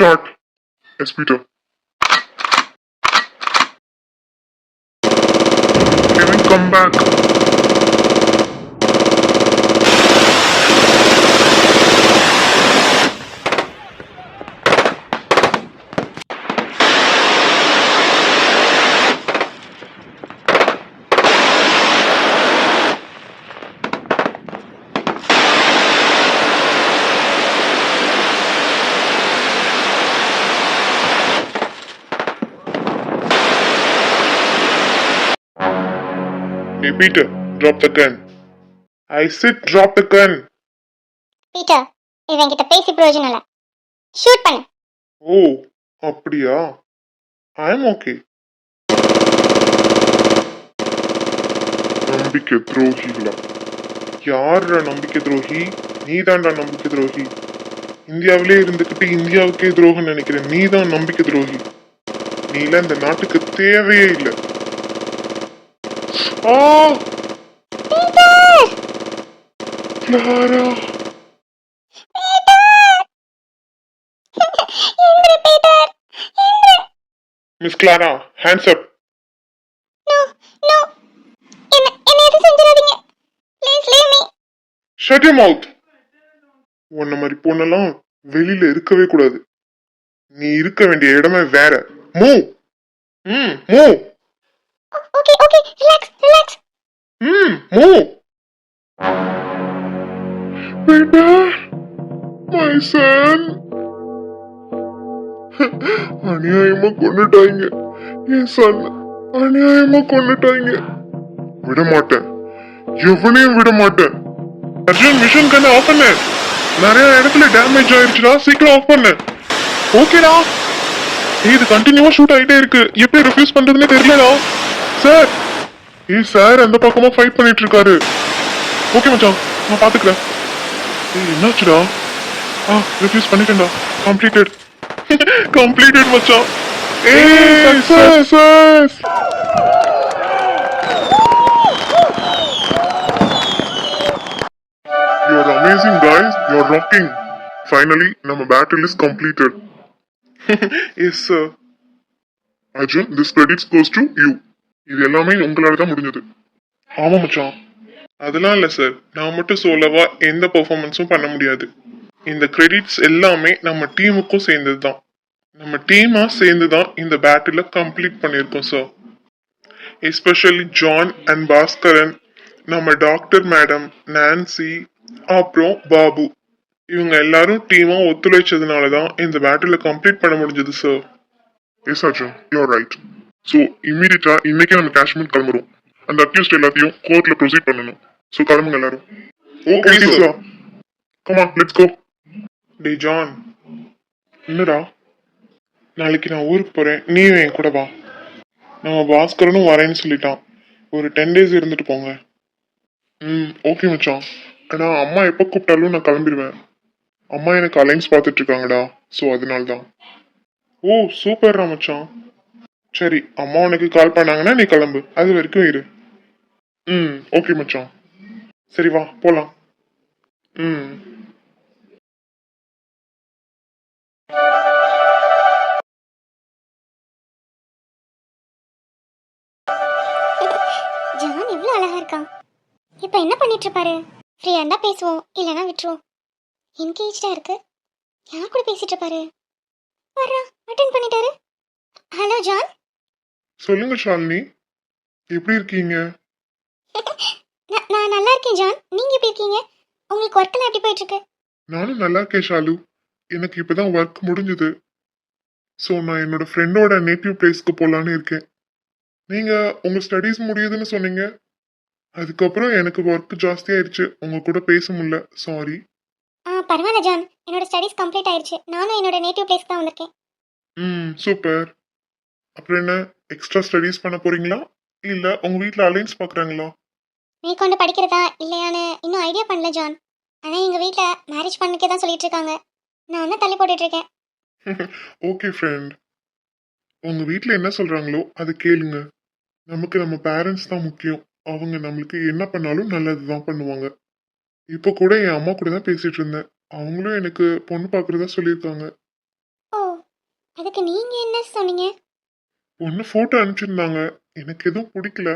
start. Yes, Peter. Kevin, come back. Peter, drop the gun. I said drop the gun. Peter இவன்கிட்ட பேசி பிரயோஜனம் இல்லை. Shoot பண்ணு. ஓ அப்படியா? ஐ எம் ஓகே நம்பிக்கை துரோகிகளா யார்ரா நம்பிக்கை துரோகி? நீ தான்டா நம்பிக்கை துரோகி. இந்தியாவிலே இருந்துக்கிட்டு இந்தியாவுக்கே துரோகம் நினைக்கிற நீ தான் நம்பிக்கை துரோகி. நீலாம் இந்த நாட்டுக்கு தேவையே இல்லை. எந்திரு Peter. எந்திரு miss Clara hands up no no. என்ன என்ன எதுவும் செஞ்சிடாதீங்க. Please leave me shut you mouth உன்ன மாதிரி பொண்ணெல்லாம் வெளியில இருக்கவே கூடாது. நீ இருக்க வேண்டிய இடமே வேற. மூ ம். மூ okay okay relax relax move. Peter, my son. அநியாயமா கொண்டுட்டாங்க என் சன் அநியாயமா கொண்டுட்டாங்க விட மாட்டேன் எவனையும் விட மாட்டேன் அர்ஜுன் மிஷன் கண்ணு ஆஃப் பண்ண? நிறைய இடத்துல டேமேஜ் ஆயிருச்சுடா. சீக்கிரம் ஆஃப் பண்ண. ஓகேடா இது கண்டினியூவா ஷூட் ஆயிட்டே இருக்கு. எப்படி ரிஃப்யூஸ் பண்றதுன்னே தெரியலடா. சார் ஏய் சார் அந்த பக்கமா ஃபைட் பண்ணிட்டு இருக்காரு ஓகே மச்சான் நான் பாத்துக்கிறேன். ஏய் என்னாச்சுடா? ஆ ரிஃப்யூஸ் பண்ணிட்டேன்டா. கம்ப்ளீட்டட் கம்ப்ளீட்டட் மச்சான். ஏய் success you are amazing guys you are rocking finally நம்ம battle is completed yes sir Arjun this credits goes to you இது எல்லாமே உங்களால தான் முடிஞ்சது. ஆமா மச்சான். அதெல்லாம் இல்ல சார் நான் மட்டும் சோலோவா எந்த பெர்ஃபார்மன்ஸும் பண்ண முடியாது. இந்த கிரெடிட்ஸ் எல்லாமே நம்ம டீமுக்கும் சேர்ந்தது தான் நம்ம டீமா சேர்ந்து தான் இந்த பேட்டில கம்ப்ளீட் பண்ணியிருக்கோம் sir especially John and Baskaran நம்ம டாக்டர் மேடம் நான்சி அப்புறம் பாபு. இவங்க எல்லாரும் டீமா ஒத்துழைச்சதுனால தான் இந்த பேட்டில கம்ப்ளீட் பண்ண முடிஞ்சது sir yes Arjun you are right so இம்மீடியட்டா இன்னைக்கே நம்ம காஷ்மீர் கிளம்புறோம். அந்த அக்யூஸ்ட் எல்லாத்தையும் கோர்ட்ல ப்ரொசீட் பண்ணணும். ஸோ கிளம்புங்க எல்லாரும். Okay sir come on let's go day John என்னடா? நாளைக்கு நான் ஊருக்கு போறேன். நீயும் என் கூட வா. நம்ம பாஸ்கரனும் வரேன்னு சொல்லிட்டான். ஒரு டென் டேஸ் இருந்துட்டு போங்க. ம் ஓகே மச்சான். ஆனா அம்மா எப்போ கூப்பிட்டாலும் நான் கிளம்பிடுவேன். அம்மா எனக்கு அலைன்ஸ் பார்த்துட்டு இருக்காங்கடா. ஸோ அதனால தான் ஓ சூப்பர்ரா மச்சான். சரி அம்மா உனக்கு கால் பண்ணாங்கன்னா நீ கிளம்பு. அது வரைக்கும் இரு. ம் ஓகே மச்சான். சரி வா போலாம். ம். ஜான் எவ்வளவு அழகா இருக்கான். இப்போ என்ன பண்ணிட்டு இருப்பாரு? ஃப்ரீயா இருந்தா பேசுவோம் இல்லைன்னா விட்டுருவோம். என்கேஜ்டா இருக்கு. யார் கூட பேசிட்டு இருப்பாரு? வர்றா அட்டன் பண்ணிட்டாரு. Hello John? சொல்லுங்க ஷாலினி. எப்படி இருக்கீங்க? நான் நல்லா இருக்கேன் ஜான். நீங்க எப்படி இருக்கீங்க? உங்களுக்கு ஒர்க்கெல்லாம் எப்படி போயிட்டு இருக்கு நானும் நல்லா இருக்கேன் ஷாலு. எனக்கு இப்பதான் ஒர்க் முடிஞ்சது. ஸோ நான் என்னோட ஃப்ரெண்டோட நேட்டிவ் பிளேஸ்க்கு போகலான்னு இருக்கேன். நீங்க உங்க ஸ்டடீஸ் முடியுதுன்னு சொன்னீங்க. அதுக்கப்புறம் எனக்கு ஒர்க் ஜாஸ்தியாயிருச்சு உங்க கூட பேச முடியல. சாரி ஆ பரவாயில்ல ஜான். என்னோட ஸ்டடீஸ் கம்ப்ளீட் ஆயிருச்சு. நானும் என்னோட நேட்டிவ் பிளேஸ் தான் வந்திருக்கேன். ம் சூப்பர் அப்புறம் என்ன? எக்ஸ்ட்ரா ஸ்டடீஸ் பண்ண போறீங்களா? இல்ல உங்க வீட்ல அலைன்ஸ் பாக்குறாங்களா? நீ கொண்டு படிக்கிறதா இல்லையான்னு இன்னும் ஐடியா பண்ணல ஜான். ஆனால் எங்கள் வீட்டில் மேரேஜ் பண்ணிக்கே தான் சொல்லிட்டு இருக்காங்க நான் தான் தள்ளி போட்டுட்டு இருக்கேன் ஓகே ஃப்ரெண்ட் உங்க வீட்ல என்ன சொல்றாங்களோ அதை கேளுங்க. நமக்கு நம்ம பேரண்ட்ஸ் தான் முக்கியம். அவங்க நம்மளுக்கு என்ன பண்ணாலும் நல்லது தான் பண்ணுவாங்க. இப்போ கூட என் அம்மா கூட தான் பேசிட்டு இருந்தேன். அவங்களும் எனக்கு பொண்ணு பார்க்கறதா சொல்லியிருக்காங்க. ஓ அதுக்கு நீங்க என்ன சொன்னீங்க? பொண்ணு ஃபோட்டோ அனுப்பிச்சிருந்தாங்க. எனக்கு எதுவும் பிடிக்கல.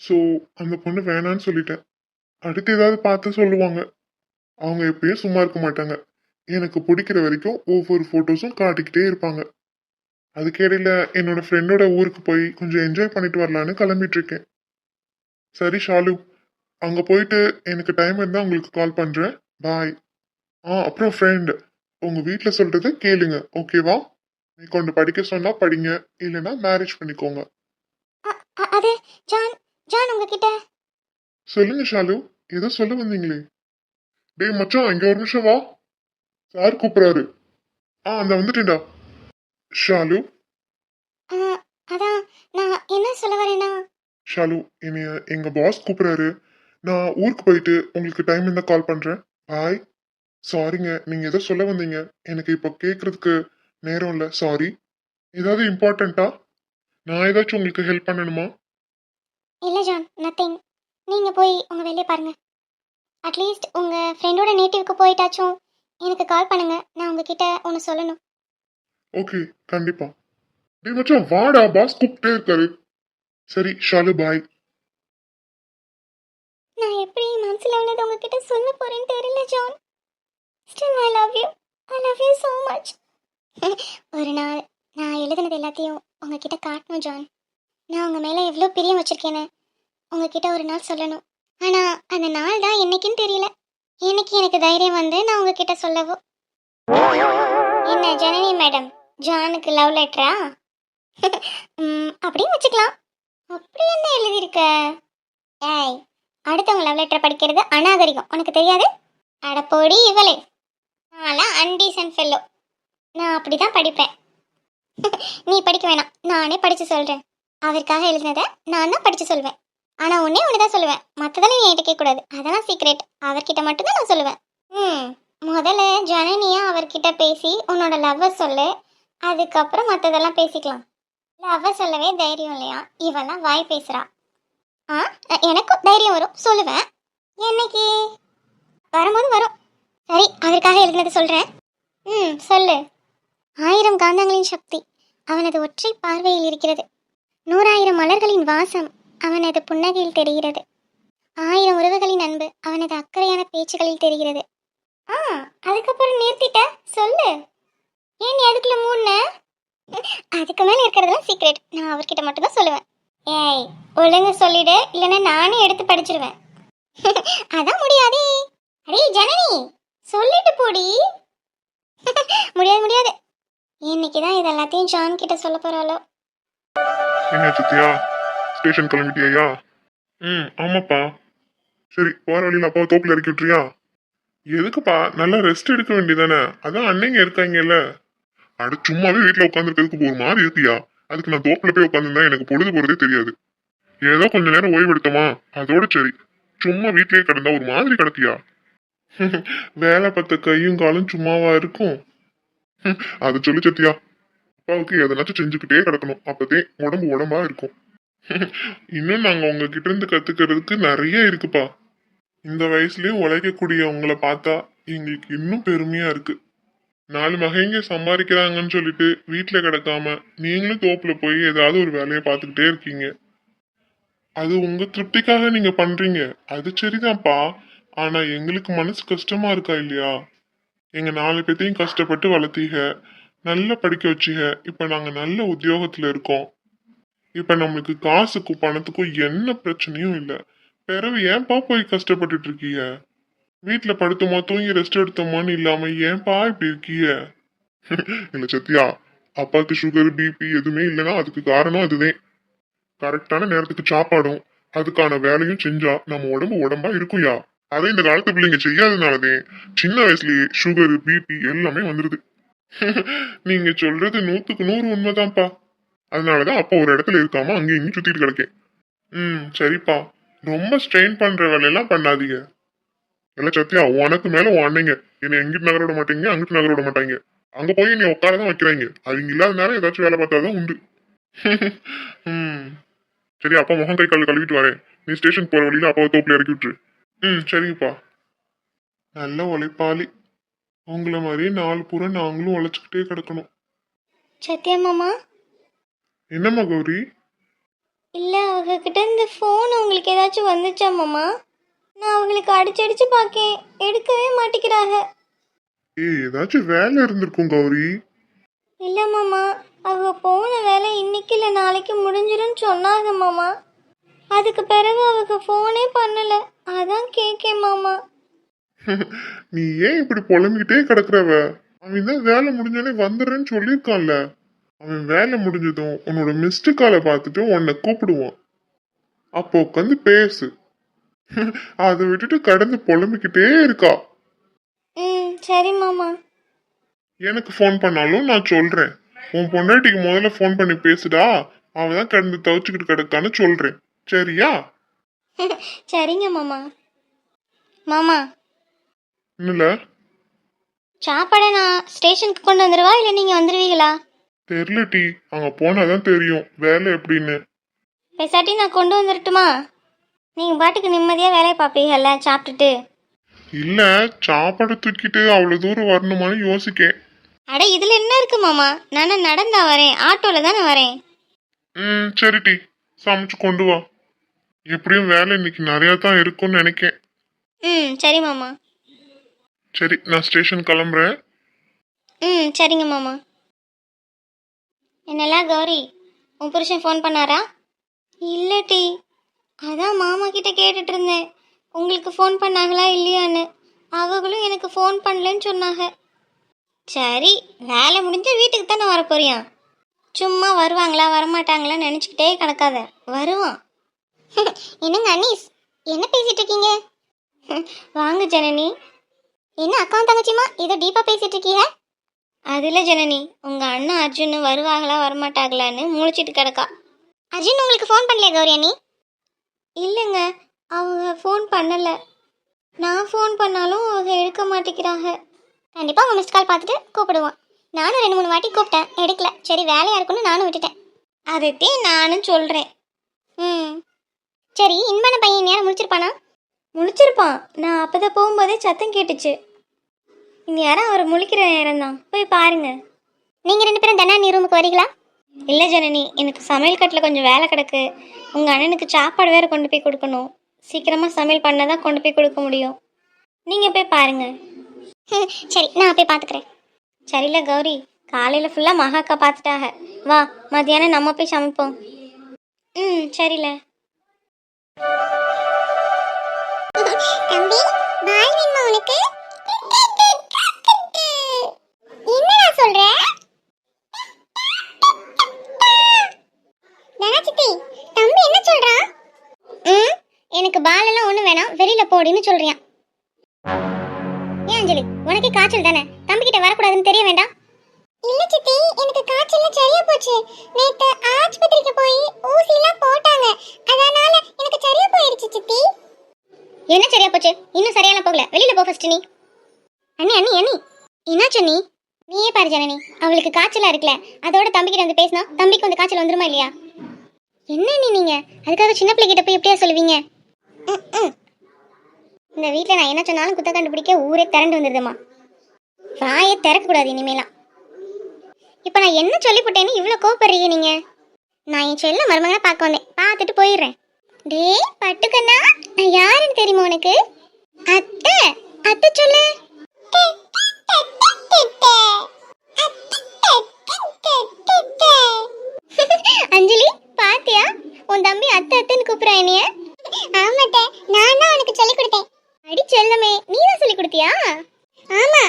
ஸோ அந்த பொண்ணு வேணான்னு சொல்லிட்டேன். அடுத்து ஏதாவது பார்த்து சொல்லுவாங்க. அவங்க எப்பயும் சும்மா இருக்க மாட்டாங்க. எனக்கு பிடிக்கிற வரைக்கும் ஒவ்வொரு ஃபோட்டோஸும் காட்டிக்கிட்டே இருப்பாங்க. அதுக்கிடையில் என்னோட ஃப்ரெண்டோட ஊருக்கு போய் கொஞ்சம் என்ஜாய் பண்ணிட்டு வரலான்னு கிளம்பிட்டு இருக்கேன். சரி ஷாலு. அங்கே போயிட்டு எனக்கு டைம் இருந்தால் உங்களுக்கு கால் பண்ணுறேன் பாய் ஆ அப்புறம் ஃப்ரெண்ட் உங்கள் வீட்டில் சொல்கிறத கேளுங்க. ஓகேவா நீ கொண்டு படிக்க சொன்னால் படிங்க இல்லைன்னா மேரேஜ் பண்ணிக்கோங்க. அது ஜான் ஜான் உங்ககிட்ட? சொல்லுங்க ஷாலு ஏதோ சொல்ல வந்தீங்களே. டேய் மச்சான் இங்க ஒரு நிமிஷம் வா. சார் கூப்பிடுறாரு. ஆ அந்த வந்துட்டேன்டா. ஷாலு? அதான் நான் என்ன சொல்ல வரேன்னா? ஷாலு என்னைய எங்க பாஸ் கூப்பிடுறாரு. நான் ஊருக்கு போயிட்டு உங்களுக்கு டைம் இருந்தா கால் பண்றேன். பாய் சாரிங்க நீங்க ஏதோ சொல்ல வந்தீங்க. எனக்கு இப்போ கேட்கறதுக்கு நேரம் இல்லை சாரி ஏதாவது இம்பார்ட்டண்ட்டா நான் ஏதாச்சும் உங்களுக்கு ஹெல்ப் பண்ணணுமா? இல்லை ஜான் நத்திங் நீங்கள் போய் உங்கள் வேலையை பாருங்க. அட்லீஸ்ட் உங்கள் ஃப்ரெண்டோட நேட்டிவ்க்கு போயிட்டாச்சும் எனக்கு கால் பண்ணுங்க. நான் உங்ககிட்ட ஒன்று சொல்லணும். ஓகே கண்டிப்பா. டேய் மச்சான் வாடா பாஸ் கூப்பிட்டே இருக்காரு. சரி ஷாலு பாய் நான் எப்படி மனசில் உள்ளது உங்ககிட்ட சொல்ல போறேன்னு தெரியல John still I love you I love you so much ஒரு நாள் நான் எழுதுனது எல்லாத்தையும் உங்ககிட்ட காட்டணும் ஜான். நான் உங்கள் மேலே எவ்வளோ பிரியம் வச்சிருக்கேன்னு உங்ககிட்ட ஒரு நாள் சொல்லணும். ஆனால் அந்த நாள் தான் என்னைக்குன்னு தெரியல. இன்னைக்கு எனக்கு தைரியம் வந்து நான் உங்ககிட்ட சொல்லவோ? என்ன ஜனனி மேடம் ஜானுக்கு லவ் லெட்டரா அப்படியும் வச்சுக்கலாம். அப்படி என்ன எழுதியிருக்க? ஏய் அடுத்தவங்க லவ் லெட்டர் படிக்கிறது அநாகரிகம். உனக்கு தெரியாது? அடப்போடி இவளே. நான்லாம் அன்டீசன் ஃபெல்லோ நான் அப்படி தான் படிப்பேன். நீ படிக்க வேணாம். நானே படித்து சொல்கிறேன் அவருக்காக எழுதினதை நான் தான் படித்து சொல்வேன். ஆனால் ஒன்றே ஒன்று தான் சொல்லுவேன். மற்றதெல்லாம் நீ என்கிட்ட கேட்கக்கூடாது. அதெல்லாம் சீக்ரெட் அவர்கிட்ட மட்டும்தான் நான் சொல்லுவேன். ம் முதல்ல ஜனனியா அவர்கிட்ட பேசி உன்னோட லவ்வை சொல்லு. அதுக்கப்புறம் மற்றதெல்லாம் பேசிக்கலாம். லவ்வை சொல்லவே தைரியம் இல்லையா? இவெல்லாம் வாய் பேசுகிறா ஆ எனக்கும் தைரியம் வரும். சொல்லுவேன். என்னைக்கு? வரும்போது வரும். சரி அதற்காக எழுதினது சொல்கிறேன் ம் சொல்லு. ஆயிரம் காந்தங்களின் சக்தி அவனது ஒற்றை பார்வையில் இருக்கிறது. நூறாயிரம் மலர்களின் வாசம் அவனது புன்னகையில் தெரிகிறது. ஆயிரம் உறவுகளின் அன்பு அவனது அக்கறையான பேச்சுகளில் தெரிகிறது. ஆ அதுக்கப்புறம் நிறுத்திட்ட சொல்லு. ஏன் நீ அதுக்குள்ள மூணு அதுக்கு மேலே இருக்கிறதெல்லாம் சீக்ரெட் நான் அவர்கிட்ட மட்டும்தான் சொல்லுவேன். ஏய் ஒழுங்கு சொல்லிடு இல்லைன்னா நானே எடுத்து படிச்சிருவேன். அதான் முடியாதே. அடே ஜனனி சொல்லிட்டு போடி. முடியாது முடியாது. இன்னைக்கு தான் இது எல்லாத்தையும் ஜான் கிட்ட சொல்ல போறாளோ? என்ன சத்யா? ஸ்டேஷன் கிளம்பிட்டியா? ம் ஆமாப்பா. சரி போற வழியில் அப்பாவை தோப்பில் இறக்கி விட்றியா எதுக்குப்பா நல்லா ரெஸ்ட் எடுக்க வேண்டியதானே? அதான் அன்னைங்க இருக்காங்கல்ல. அட சும்மாவே வீட்டில் உட்காந்துருக்கிறதுக்கு ஒரு மாதிரி இருக்கியா? அதுக்கு நான் தோப்பில் போய் உட்காந்துருந்தா எனக்கு பொழுது போகிறதே தெரியாது. ஏதோ கொஞ்ச நேரம் ஓய்வெடுத்தோமா? அதோட சரி. சும்மா வீட்லயே கிடந்தா ஒரு மாதிரி கிடக்கியா? வேலை பார்த்த கையும் காலும் சும்மாவா இருக்கும். அது சொல்லி சத்தியா அப்பாவுக்கு எதனாச்சும் செஞ்சுக்கிட்டே கிடக்கணும். அப்பதே உடம்பு உடம்பா இருக்கும். இன்னும் நாங்க உங்ககிட்ட இருந்து கத்துக்கிறதுக்கு நிறைய இருக்குப்பா. இந்த வயசுலயும் உழைக்கக்கூடிய உங்களை பார்த்தா எங்களுக்கு இன்னும் பெருமையா இருக்கு. நாலு மகைங்க சம்பாதிக்கிறாங்கன்னு சொல்லிட்டு வீட்டுல கிடக்காம நீங்களும் தோப்புல போய் ஏதாவது ஒரு வேலையை பார்த்துக்கிட்டே இருக்கீங்க. அது உங்க திருப்திக்காக நீங்க பண்றீங்க. அது சரிதான்ப்பா. ஆனா எங்களுக்கு மனசு கஷ்டமா இருக்கா இல்லையா? எங்க நாலு பேத்தையும் கஷ்டப்பட்டு வளர்த்தீங்க நல்லா படிக்க வச்சீங்க இப்ப நாங்க நல்ல உத்தியோகத்துல இருக்கோம். இப்ப நம்மளுக்கு காசுக்கும் பணத்துக்கும் என்ன பிரச்சனையும் இல்ல. பிறவு ஏன்பா போய் கஷ்டப்பட்டுட்டு இருக்கீங்க வீட்டுல படுத்தோமா தூங்கி ரெஸ்ட் எடுத்தோமான்னு இல்லாம ஏன்பா இப்படி இருக்கீங்க இல்ல சத்யா அப்பாவுக்கு சுகர் பிபி எதுவுமே இல்லைன்னா அதுக்கு காரணம் அதுதான் கரெக்டான நேரத்துக்கு சாப்பாடும் அதுக்கான வேலையும் செஞ்சா நம்ம உடம்பு உடம்பா இருக்கும்யா. அதை இந்த காலத்து பிள்ளைங்க செய்யாதனாலதே சின்ன வயசுலயே சுகர் பிபி எல்லாமே வந்துருது. நீங்க சொல்றது நூத்துக்கு நூறு உண்மைதான்ப்பா. அதனாலதான் அப்போ ஒரு இடத்துல இருக்காம அங்கேயும் இங்கேயும் சுத்திட்டு கிடக்கேன். ம் சரிப்பா. ரொம்ப ஸ்ட்ரெயின் பண்ற வேலையெல்லாம் பண்ணாதீங்க. எல்லாம் சத்தியா உனக்கு மேல உடனேங்க என்னை எங்கிட்டு நகர விட மாட்டீங்க அங்கிட்டு நகர விட மாட்டாங்க. அங்க போய் நீ உட்காரதான் வைக்கிறாங்க. அவங்க நேரம் ஏதாச்சும் வேலை பார்த்தாதான் உண்டு. ம். சரி அப்பா முகம் கை கால் கழுவிட்டு வரேன். நீ ஸ்டேஷன் போற வழியில அப்பாவை தோப்புல இறக்கி விட்டுரு. ம். சரிங்கப்பா. நல்ல உழைப்பாளி. உங்களை மாதிரி நாலு பூரா நாங்களும் உழைச்சிக்கிட்டே கிடக்கணும். சத்யா மாமா? என்னம்மா கௌரி? இல்லை அவங்கக்கிட்ட இந்த ஃபோன் உங்களுக்கு ஏதாச்சும் வந்துச்சா மாமா? நான் அவங்களுக்கு அடிச்சு அடிச்சு பார்க்கேன். எடுக்கவே மாட்டேங்கிறாங்க ஏய் ஏதாச்சும் வேலை இருந்திருக்கும் கௌரி? இல்லை மாமா அவங்க போன வேலை இன்னைக்கு இல்லை நாளைக்கு முடிஞ்சிரும்னு சொன்னாங்க மாமா. அதுக்கு பிறகு அவங்க ஃபோனே பண்ணலை. அதான் கேட்கேன் மாமா. நீ ஏன் இப்படி புலம்பிக்கிட்டே கிடக்குறவ? அவன் தான் வேலை முடிஞ்சோடனே வந்துடுறேன்னு சொல்லியிருக்கான்ல. அவன் வேலை முடிஞ்சதும் உன்னோட மிஸ்டு காலை பார்த்துட்டு உன்னை கூப்பிடுவான். அப்போ உட்காந்து பேசு. அதை விட்டுட்டு கடந்து புலம்பிக்கிட்டே இருக்கா. ம் சரி மாமா. எனக்கு ஃபோன் பண்ணாலும் நான் சொல்றேன். உன் பொண்டாட்டிக்கு முதல்ல ஃபோன் பண்ணி பேசுடா. அவ தான் கடந்து தவிச்சுக்கிட்டு கிடக்கான்னு சொல்றேன். சரியா? சரிங்க மாமா. மாமா. என்னல? சாப்பாடை நான் ஸ்டேஷனுக்கு கொண்டு வந்துடுவா இல்லை நீங்கள் வந்துடுவீங்களா தெரியல டி. அங்க போனாதான் தெரியும். வேலை எப்படின்னு. பேசாட்டி நான் கொண்டு வந்துடட்டுமா நீங்கள் பாட்டுக்கு நிம்மதியாக வேலையை பார்ப்பீங்கல்ல சாப்பிட்டுட்டு. இல்ல சாப்பாடு தூக்கிட்டு அவ்வளவு தூரம் வரணுமான்னு யோசிக்கேன். அட இதில் என்ன இருக்கு மாமா? நான் நடந்தா வரேன் ஆட்டோவில் தானே வரேன். ம் சரி டி. சமைச்சு கொண்டு வா. எப்படியும் வேலை இன்னைக்கு நிறைய தான் இருக்கும்னு நினைக்கேன். ம் சரி மாமா. சரி நான் ஸ்டேஷன் கிளம்புறேன். ம் சரிங்க மாமா. என்னெல்லாம் கௌரி உன் புருஷன் ஃபோன் பண்ணாரா? இல்லை டி அதான் மாமா கிட்ட கேட்டுட்டு இருந்தேன். உங்களுக்கு ஃபோன் பண்ணாங்களா இல்லையான்னு. அவங்களும் எனக்கு ஃபோன் பண்ணலன்னு சொன்னாங்க. சரி வேலை முடிஞ்ச வீட்டுக்கு தானே வர போறியா சும்மா வருவாங்களா வரமாட்டாங்களா நினச்சிக்கிட்டே கிடக்காத. வருவான். என்னங்க அனீஸ்? என்ன பேசிட்டு இருக்கீங்க வாங்க ஜனனி. என்ன அக்காவும் தங்கச்சிமா ஏதோ டீப்பா பேசிட்டு இருக்கீங்க அதுல ஜனனி உங்க அண்ணன் அர்ஜுன் வருவாங்களா வரமாட்டாங்களான்னு முழிச்சிட்டு கிடக்கா. அர்ஜுன் உங்களுக்கு ஃபோன் பண்ணலையா கௌரி அண்ணி? இல்லைங்க அவங்க ஃபோன் பண்ணல. நான் ஃபோன் பண்ணாலும் அவங்க எடுக்க மாட்டேங்கிறாங்க. கண்டிப்பா உங்க மிஸ்ட் கால் பார்த்துட்டு கூப்பிடுவான் நானும் ரெண்டு மூணு வாட்டி கூப்பிட்டேன். எடுக்கல. சரி வேலையா இருக்குன்னு நானும் விட்டுட்டேன். அதைத்தான் நானும் சொல்றேன். ம். சரி இன்பான பையன் நேரம் முடிச்சிருப்பானா முழிச்சிருப்பான். நான் அப்பதான் போகும்போதே சத்தம் கேட்டுச்சு. இனி யாரும் அவர் முழிக்கிற நேரம் தான். போய் பாருங்க. நீங்க ரெண்டு பேரும் தானே நீ ரூமுக்கு வரீங்களா? இல்ல ஜனனி எனக்கு சமையல் கட்டில் கொஞ்சம் வேலை கிடக்கு. உங்க அண்ணனுக்கு சாப்பாடு வேற கொண்டு போய் கொடுக்கணும். சீக்கிரமா சமையல் பண்ணாதான் கொண்டு போய் கொடுக்க முடியும். நீங்க போய் பாருங்க. சரி நான் போய் பாத்துக்கிறேன். சரில கௌரி. காலையில ஃபுல்லா மகாக்கா பார்த்துட்டாக வா மத்தியானம் நம்ம போய் சமைப்போம். ம் சரில தம்பி பால் வேணுமா உனக்கு. என்னடா சொல்ற? தனச்சித்தி தம்பி என்ன சொல்றான்? ம் எனக்கு பால் எல்லாம் ஒண்ணு வேணாம். வெளியில போடின்னு சொல்றியான் ஏன் அஞ்சலி உனக்கு காய்ச்சல் தானே? தம்பிகிட்ட வரக்கூடாதுன்னு தெரிய வேண்டாம். இல்ல சித்தி எனக்கு காய்ச்சல் சரியா போச்சு. நேத்து ஆஸ்பத்திரிக்கு போய் ஊசி எல்லாம் போட்டாங்க. அதனால எனக்கு சரியா போயிடுச்சு சித்தி. என்ன சரியா போச்சு? இன்னும் சரியாலாம் போகல. வெளியில போ ஃபர்ஸ்ட் நீ. அண்ணி அண்ணி அண்ணி. என்னாச்சு நீ நீயே பாரு ஜனனி. அவளுக்கு காய்ச்சலா இருக்குல்ல. அதோட தம்பிக்கிட்ட வந்து பேசினா தம்பிக்கு வந்து காய்ச்சல் வந்துருமா இல்லையா? என்ன நீ நீங்க? அதுக்காக சின்ன பிள்ளைகிட்ட போய் எப்படியா சொல்லுவீங்க. இந்த வீட்டில் நான் என்ன சொன்னாலும் குத்த கண்டுபிடிக்க ஊரே திரண்டு வந்துருதுமா வாயை திறக்கக்கூடாது இனிமேலாம். இப்போ நான் என்ன சொல்லிவிட்டேன்னு இவ்வளோ கோவப்படுறீங்க நீங்கள் நான் என் செல்ல மருமகனை பார்க்க வந்தேன். பார்த்துட்டு போயிடுறேன். டேய் பட்டுக்கண்ணா நான் யாருன்னு தெரியுமா உனக்கு? அத்தை அத்தை சொல்லு. அஞ்சலி பாத்தியா? உன் தம்பி அத்தை அத்தைன்னு கூப்பிடுறான் என்னைய? ஆமாட்ட நான் தான் உனக்கு சொல்லி கொடுத்தேன். அடி செல்லமே நீ தான் சொல்லி கொடுத்தியா? ஆமா.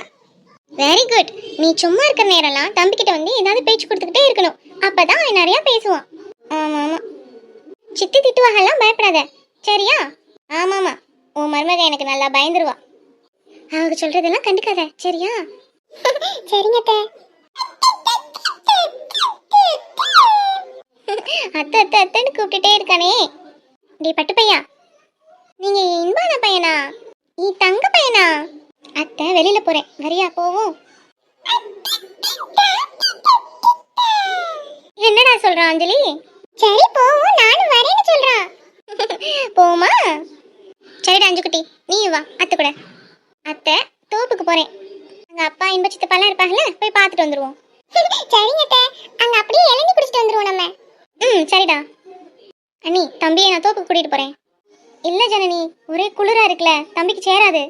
வெரி குட் நீ சும்மா இருக்கிற நேரம்லாம் தம்பி கிட்ட வந்து ஏதாவது பேச்சு கொடுத்துக்கிட்டே இருக்கணும். அப்பதான் அவன் நிறைய பேசுவான். ஆமா ஆமா. சித்தி திட்டுவாகலாம் பயப்படாத. சரியா? ஆமாமா உன் மருமக எனக்கு நல்லா பயந்துருவா. அவங்க சொல்றதெல்லாம் கண்டுக்காத. சரியா? சரிங்க அத்தை. அத்தை அத்தைன்னு கூப்பிட்டுட்டே இருக்கானே. டே பட்டு பையா. நீங்க இன்பான பையனா? நீ தங்க பையனா? அத்தை வெளியில போறேன். வரியா போவோம். என்னடா சொல்றான் அஞ்சலி? சரி போ நானும் வரேன்னு சொல்றான் போமா சரிடா அஞ்சுக்குட்டி. நீ வா அத்தை கூட. அத்தை தோப்புக்கு போறேன். அங்க அப்பா இன்ப சித்தப்பாலாம் இருப்பாங்கல்ல போய் பார்த்துட்டு வந்துருவோம். சரிங்க அத்தை. அங்க அப்படியே இளநீ குடிச்சிட்டு வந்துருவோம் நம்ம. ம் சரிடா. அண்ணி தம்பியை நான் தோப்புக்கு கூட்டிட்டு போறேன். இல்லை ஜனனி ஒரே குளிரா இருக்குல்ல தம்பிக்கு சேராது.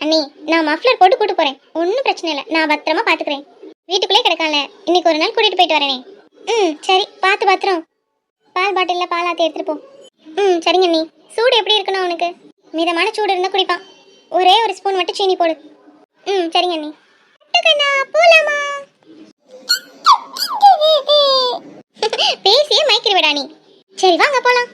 அண்ணி நான் மஃப்ளர் போட்டு கூட்டு போறேன். ஒன்றும் பிரச்சனை இல்லை. நான் பத்திரமா பாத்துக்கிறேன். வீட்டுக்குள்ளே கிடக்கான்ல. இன்னைக்கு ஒரு நாள் கூட்டிட்டு போயிட்டு வரேனே. ம் சரி. பார்த்து பாத்திரம். பால் பாட்டிலில் பால் ஆற்றி எடுத்துட்டு போ. ம் சரிங்க அண்ணி. சூடு எப்படி இருக்கணும் அவனுக்கு மிதமான சூடு இருந்தால் குடிப்பான். ஒரே ஒரு ஸ்பூன் மட்டும் சீனி போடு. ம் சரிங்க அண்ணி. போலாமா? பேசியே மயக்கிடுவேடா விடா நீ. சரி வாங்க போலாம்.